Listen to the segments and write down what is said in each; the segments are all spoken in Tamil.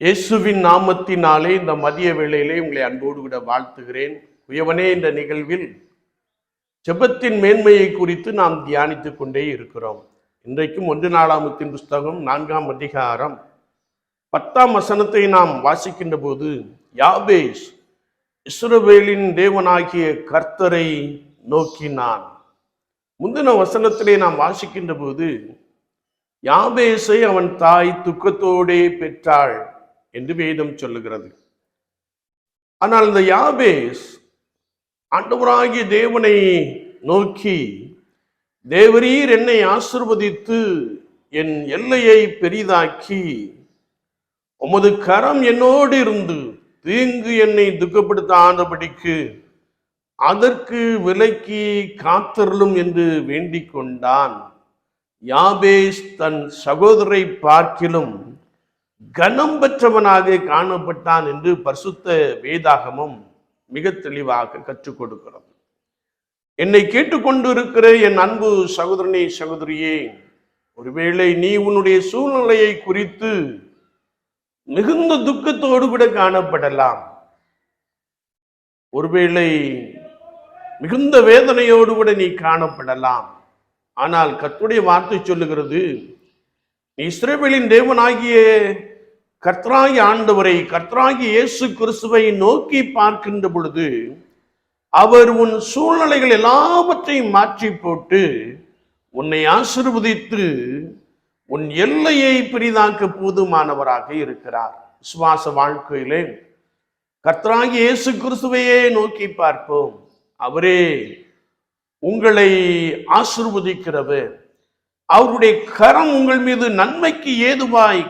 இயேசுவின் நாமத்தினாலே இந்த மதிய வேளையிலே உங்களை அன்போடு விட வாழ்த்துகிறேன். உயவனே இந்த நிகழ்வில் ஜெபத்தின் மேன்மையை குறித்து நாம் தியானித்துக் கொண்டே இருக்கிறோம். இன்றைக்கும் ஒன்று நாளாமத்தின் புஸ்தகம் நான்காம் அதிகாரம். பத்தாம் வசனத்தை நாம் வாசிக்கின்ற போது யாபேஷ் இஸ்ரவேலின் தேவனாகிய கர்த்தரை நோக்கினான். முந்தின வசனத்திலே நாம் வாசிக்கின்ற போது யாபேசை அவன் தாய் துக்கத்தோடே பெற்றாள். என்று வேதம் சொல்லுகிறது. ஆனால் இந்த யாபேஸ் ஆண்டவராகிய தேவனை நோக்கி தேவரீர் என்னை ஆசிர்வதித்து என் எல்லையை பெரிதாக்கி உமது கரம் என்னோடு இருந்து தீங்கு என்னை துக்கப்படுத்த ஆனபடிக்கு அதற்கு விலக்கி காத்தருளும் என்று வேண்டிக் கொண்டான் யாபேஸ் தன் சகோதரை பார்க்கிலும் கனம் பெற்றவனாக காணப்பட்டான் என்று பரிசுத்த வேதாகமம் மிக தெளிவாக கற்றுக் கொடுக்கிறது. என்னை கேட்டுக்கொண்டு இருக்கிற என் அன்பு சகோதரனே சகோதரியே ஒருவேளை நீ உன்னுடைய சூழ்நிலையை குறித்து மிகுந்த துக்கத்தோடு கூட காணப்படலாம். ஒருவேளை மிகுந்த வேதனையோடு கூட நீ காணப்படலாம். ஆனால் கத்துடைய வார்த்தை சொல்லுகிறது இஸ்ரவேலின் தேவனாகிய கர்த்தராகி ஆண்டவரை கர்த்தராகி இயேசு கிறிஸ்துவை நோக்கி பார்க்கின்ற பொழுது அவர் உன் சூழ்நிலைகள் எல்லாவற்றையும் மாற்றி போட்டு உன்னை ஆசிர்வதித்து உன் எல்லையை பெரிதாக்க போதுமானவராக இருக்கிறார். விசுவாச வாழ்க்கையிலே கர்த்தராகி இயேசு கிறிஸ்துவையே நோக்கி பார்ப்போம். அவரே உங்களை ஆசிர்வதிக்கிறவர். அவருடைய கரம் உங்கள் மீது நன்மைக்கு ஏதுவாய்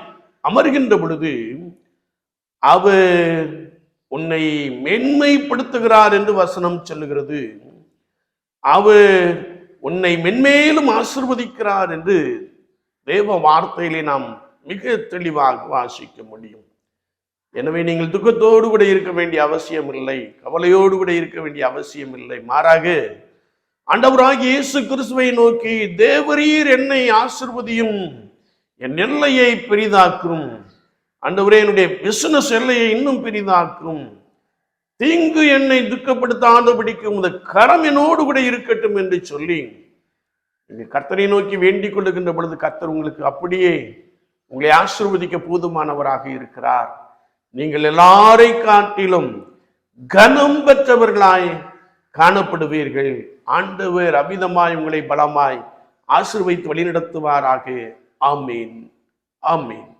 அமர்கின்ற பொழுது அவர் உன்னை மென்மைப்படுத்துகிறார் என்று வசனம் சொல்லுகிறது. அவர் உன்னை மென்மேலும் ஆசிர்வதிக்கிறார் என்று தேவ வார்த்தையிலே நாம் மிக தெளிவாக வாசிக்க முடியும். எனவே நீங்கள் துக்கத்தோடு கூட இருக்க வேண்டிய அவசியம் இல்லை கவலையோடு கூட இருக்க வேண்டிய அவசியம் இல்லை மாறாக ஆண்டவராக இயேசு கிறிஸ்துவை நோக்கி தேவரீர் என்னை ஆசிர்வதியும் என் எல்லையை பெரிதாக்கும். ஆண்டவரே என்னுடைய பிசினஸ் எல்லையை இன்னும் பெரிதாக்கும். தீங்கு என்னை துக்கப்படுத்தாதபடிக்கு உமது கரம் என்னோடு கூட இருக்கட்டும் என்று சொல்லி நீங்கள் கர்த்தரை நோக்கி வேண்டிக் கொள்ளுகின்ற பொழுது கர்த்தர் உங்களுக்கு அப்படியே உங்களை ஆசிர்வதிக்க போதுமானவராக இருக்கிறார். நீங்கள் எல்லாரை காட்டிலும் கனம் பெற்றவர்களாய் காணப்படுவீர்கள். ஆண்டவர் அமிதமாய் உங்களை பலமாய் ஆசிர்வைத்து வழிநடத்துவாராக. ஆமீன். ஆமீன்.